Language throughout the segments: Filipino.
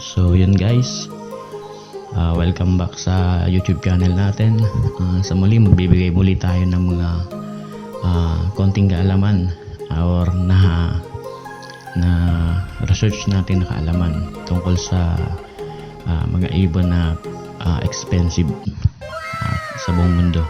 So yun guys, Ah, welcome back sa YouTube channel natin. Ah, sa muli magbibigay muli tayo ng mga ah, konting kaalaman or na na research natin na kaalaman tungkol sa ah, mga ibon na ah, expensive ah, sa buong mundo.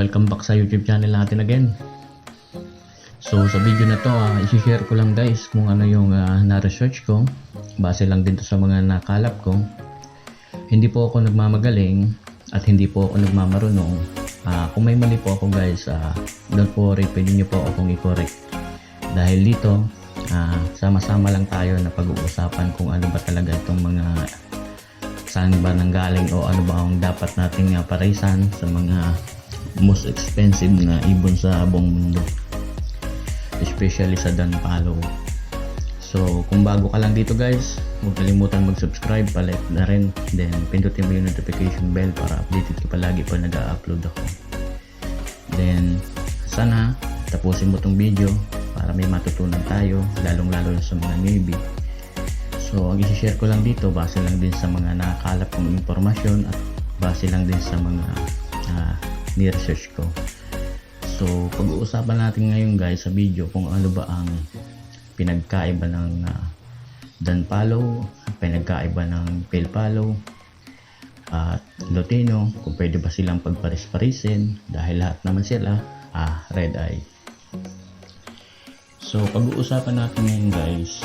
Welcome back sa YouTube channel natin again. So, sa video na to, uh, isi-share ko lang guys kung ano yung ah, na-research ko. Base lang din to sa mga nakalap ko. Hindi po ako nagmamagaling at hindi po ako nagmamarunong. Ah, kung may mali po ako guys, uh, don't worry, pwede nyo po akong i-correct. Dahil dito, ah, sama-sama lang tayo na pag-uusapan kung ano ba talaga itong mga saan ba nanggaling o ano ba ang dapat nating uh, paraisan sa mga most expensive na ibon sa buong mundo. Especially sa Danpalo so kung bago ka lang dito guys huwag kalimutan mag-subscribe palit na rin then pindutin mo yung notification bell para updated ka palagi pag nag-upload ako. Then sana tapusin mo tong video para may matutunan tayo lalong lalo sa mga newbie. So, ang isi-share ko lang dito, base lang din sa mga nakakalap kong impormasyon at base lang din sa mga uh, ni-research ko. So, pag-uusapan natin ngayon guys sa video kung ano ba ang pinagkaiba ng uh, Danpalo, pinagkaiba ng Pilpalo, at Lutino, kung pwede ba silang pagparis-parisin dahil lahat naman sila ah, red eye. So, pag-uusapan natin ngayon guys,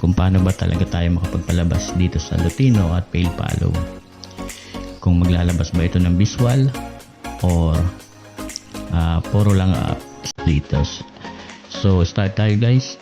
kung paano ba talaga tayo makapagpalabas dito sa Lutino at Pale Palo. Kung maglalabas ba ito ng visual or ah, puro lang uh, status. So start tayo guys.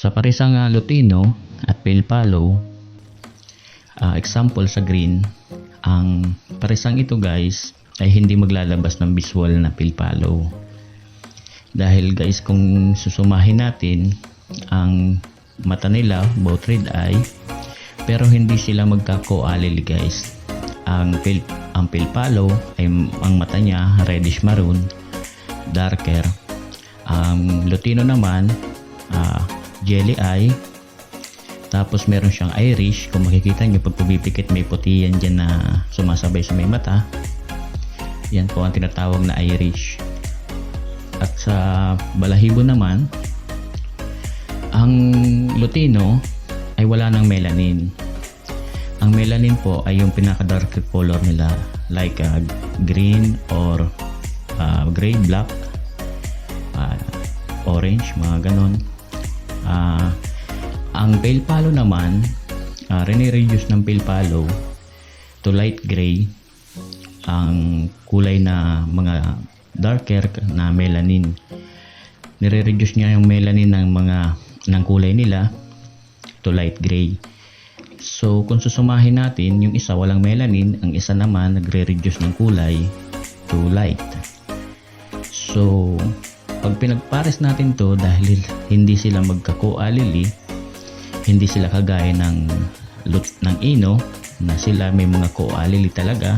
Sa parisang uh, Lutino at Pale Palo, ah, example sa green, ang parisang ito guys ay hindi maglalabas ng visual na Pale Palo. Dahil guys kung susumahin natin ang mata nila, both red eye, pero hindi sila magkako-alili guys. Ang pil ang pilpalo ay ang mata niya reddish maroon, darker. Ang lutino naman ah, jelly eye. Tapos meron siyang Irish. Kung makikita nyo pag pumipikit may puti yan dyan na sumasabay sa may mata. Yan po ang tinatawag na Irish. At sa balahibo naman, ang Lutino ay wala ng melanin. Ang melanin po ay yung pinaka-dark color nila like uh, green or uh, gray, black, uh, orange, mga ganon. Ah, ang pale palo naman, uh, rene-reduce ng pale palo to light gray ang kulay na mga darker na melanin. Nire-reduce niya yung melanin ng mga ng kulay nila to light gray. So, kung susumahin natin, yung isa walang melanin, ang isa naman nagre-reduce ng kulay to light. So, pag pinagpares natin to dahil hindi sila magkako-alili, hindi sila kagaya ng lut ng ino na sila may mga ko-alili talaga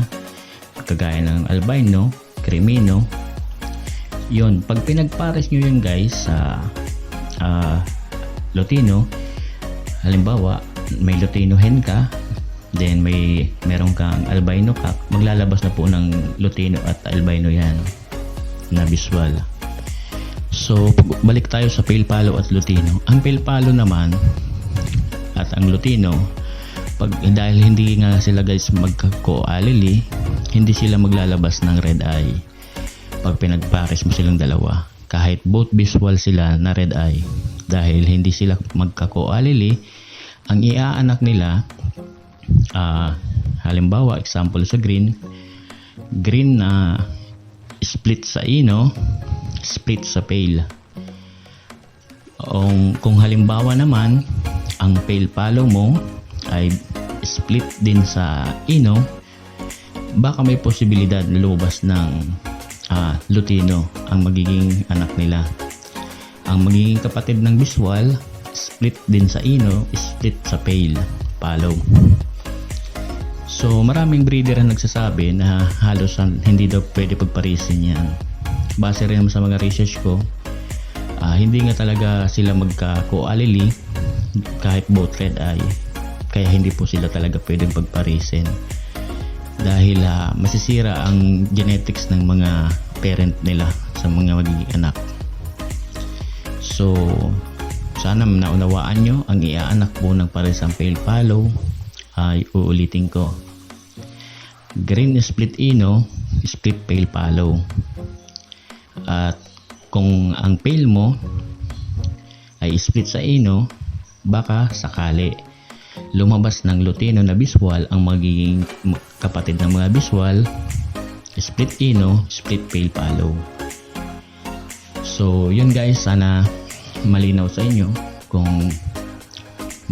kagaya ng albino, crimino. Yun, pag pinagpares nyo yun guys sa ah, Lutino, halimbawa, may Lutino hen ka, then may meron kang albino cock, maglalabas na po ng Lutino at albino yan na visual. So, balik tayo sa pale palo at Lutino. Ang pale palo naman at ang Lutino, pag dahil hindi nga sila guys magka-coalily, hindi sila maglalabas ng red eye. Pag pinagpares mo silang dalawa, kahit both visual sila na red eye, dahil hindi sila magka-coalily, ang iaanak nila, ah, halimbawa, example sa green, green na split sa ino, split sa pale. Kung, kung halimbawa naman, ang pale palo mo ay split din sa ino, baka may posibilidad na lumabas ng ah, lutino ang magiging anak nila. Ang magiging kapatid ng visual, split din sa ino, split sa pale palo. So maraming breeder ang nagsasabi na halos hindi daw pwede pagparisin yan. Base rin sa mga research ko, ah, hindi nga talaga sila magka-coalily kahit both red eye. Kaya hindi po sila talaga pwedeng pagparisin. Dahil ah, masisira ang genetics ng mga parent nila sa mga magiging anak. So, sana naunawaan nyo ang iaanak po ng paresang pale palo ay uulitin ko. Green split ino, split pale palo. At kung ang pale mo ay split sa ino, baka sakali lumabas ng lutino na visual ang magiging kapatid ng mga visual split ino, split pale palo. So, yun guys, sana malinaw sa inyo kung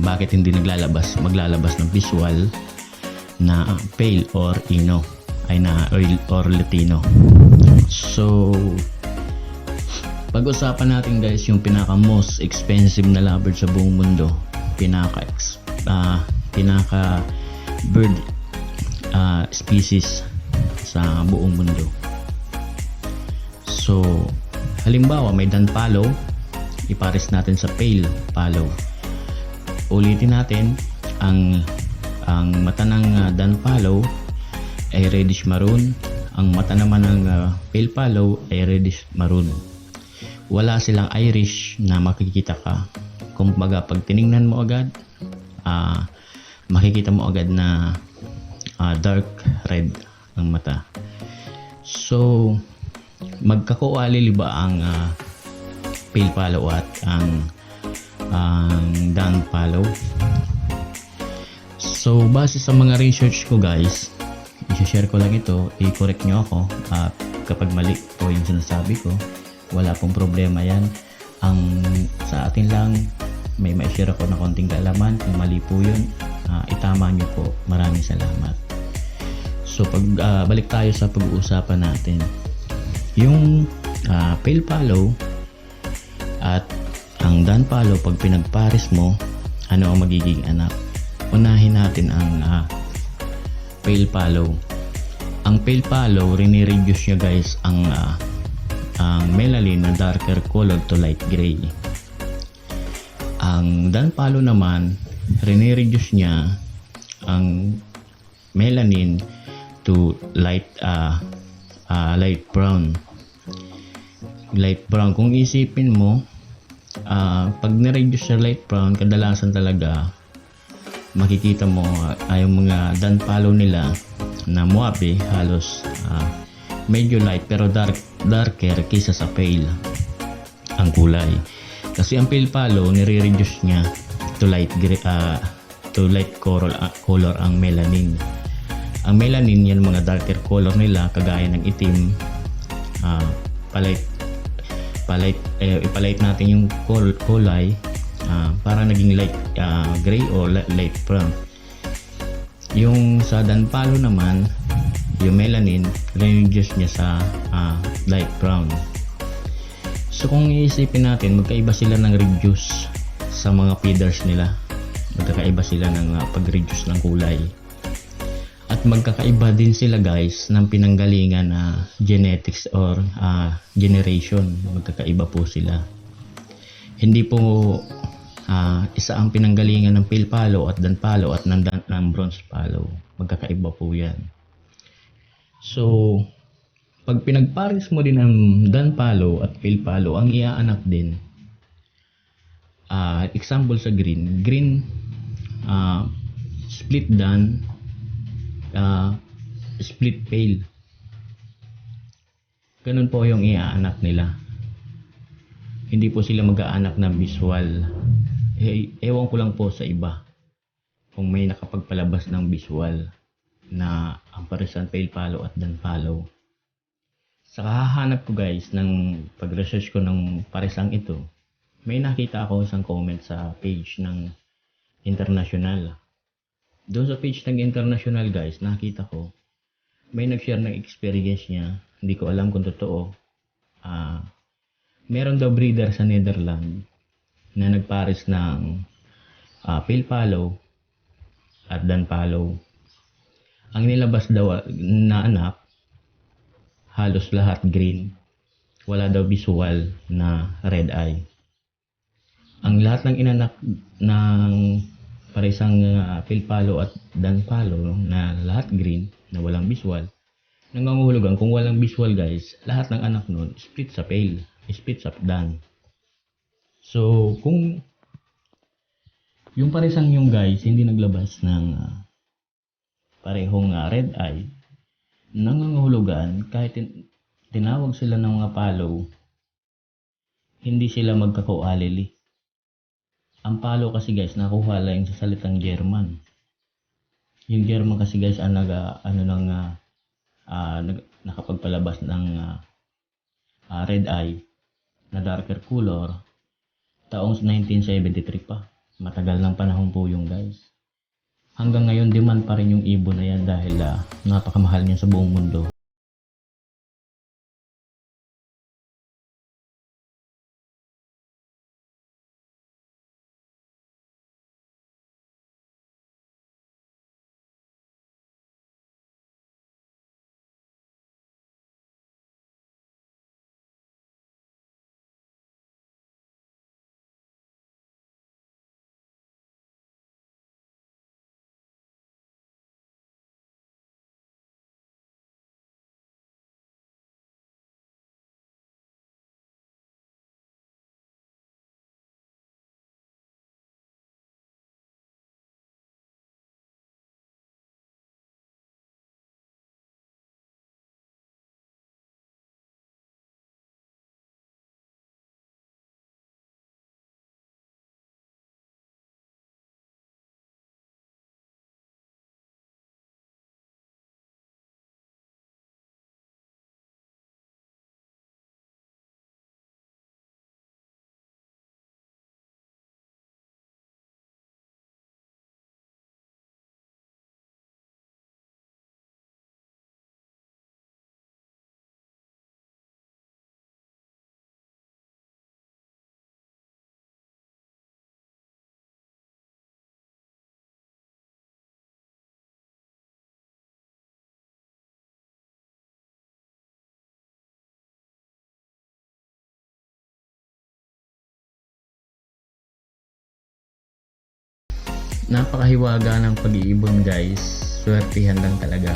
bakit hindi naglalabas, maglalabas ng visual na pale or ino ay na or, or Latino. So, pag-usapan natin guys yung pinaka most expensive na lovebird sa buong mundo. Pinaka ah, pinaka bird ah, species sa buong mundo. So, halimbawa may danpalo, ipares natin sa pale palo. Ulitin natin ang ang mata ng uh, danpalo ay reddish maroon, ang mata naman ng ah, pale palo ay reddish maroon. Wala silang Irish na makikita ka. Kumbaga pag tiningnan mo agad, ah makikita mo agad na ah, dark red ang mata. So, magkakualili ba ang ah, pale palo at ang ang down palo? So, base sa mga research ko guys, i-share ko lang ito, i-correct nyo ako at kapag mali po yung sinasabi ko, wala pong problema yan. Ang sa atin lang, may ma-share ako na konting kaalaman. Kung mali po yun, ah, itama nyo po. Maraming salamat. So, pag ah, balik tayo sa pag-uusapan natin. Yung ah, pale palo at ang dan palo, pag pinagpares mo, ano ang magiging anak? Unahin natin ang ah, pale palo. Ang pale palo, rini-reduce niya guys ang ah, ang melanin na darker color to light gray. Ang dan palo naman, rini-reduce niya ang melanin to light ah ah, light brown. Light brown. Kung isipin mo, ah, pag na-reduce sa light brown, kadalasan talaga makikita mo ay yung mga dan palo nila na muabe halos ah, medyo light pero dark darker kaysa sa pale. Ang kulay. Kasi ang pale palo nire-reduce niya to light gray ah, to light color, ah, color ang melanin. Ang melanin yan mga darker color nila kagaya ng itim. Ah, palight palight eh, ipalight natin yung col- kulay. Ah, para naging light ah, gray li- light brown. Yung sa danpalo naman yung melanin reduce niya sa ah, light brown. So kung iisipin natin magkaiba sila ng reduce sa mga feeders nila. Magkakaiba sila ng ah, pag-reduce ng kulay. At magkakaiba din sila guys ng pinanggalingan na genetics or ah, generation. Magkakaiba po sila. Hindi po ah, isa ang pinanggalingan ng pale palo at dan palo at ng, ng bronze palo. Magkakaiba po yan. So, pag pinagpares mo din ang dan palo at pale palo, ang iaanak din. Ah, example sa green, green ah, split dan ah, split pale. Ganun po yung iaanak nila. Hindi po sila mag-aanak ng visual. Eh, ewan ko lang po sa iba. Kung may nakapagpalabas ng visual na ang parisan pale palo at dan palo. Sa kahahanap ko guys ng pag-research ko ng parisang ito, may nakita ako isang comment sa page ng international. Doon sa page ng international guys, nakita ko may nag-share ng experience niya. Hindi ko alam kung totoo. Ah, meron daw breeder sa Netherlands na nagpares ng ah, pale palo at dan palo. Ang nilabas daw na anak, halos lahat green. Wala daw visual na red eye. Ang lahat ng inanak ng parisang uh, pilpalo at danpalo na lahat green na walang visual nanganguhulugan kung walang visual guys lahat ng anak nun split sa pale split sa dan so kung yung parisang yung guys hindi naglabas ng ah, parehong ah, red eye nanganguhulugan kahit tin- tinawag sila ng mga palo hindi sila magkakoalili ang palo kasi guys, nakuha lang sa salitang German. Yung German kasi guys, ang nag, ah, ano nang ah, ah, nag, nakapagpalabas ng ah, ah, red eye na darker color taong 1973 pa. Matagal ng panahon po yung guys. Hanggang ngayon, demand pa rin yung ibon na yan dahil ah, napakamahal niya sa buong mundo. Napakahiwaga ng pag-iibon guys. Swertihan lang talaga.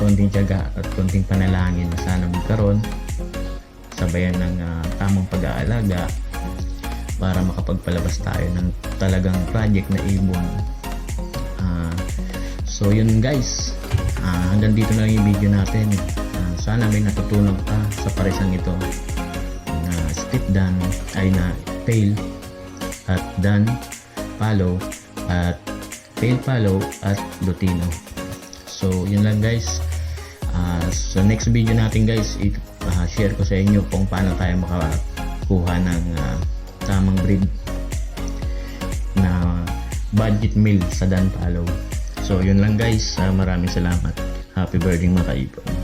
Konting tiyaga at konting panalangin na sana magkaroon. Sabayan ng ah, tamang pag-aalaga para makapagpalabas tayo ng talagang project na ibon. Ah, so yun guys. Ah, hanggang dito na yung video natin. Ah, sana may natutunan ka sa paresang ito na split dan ay na tail at dan palo at pale palo at lutino. So yun lang guys. Ah, sa next video natin guys ah, share ko sa inyo kung paano tayo makakuha ng ah, tamang breed na budget meal sa dan palo so yun lang guys. Ah, maraming salamat. Happy birthday mga kaibon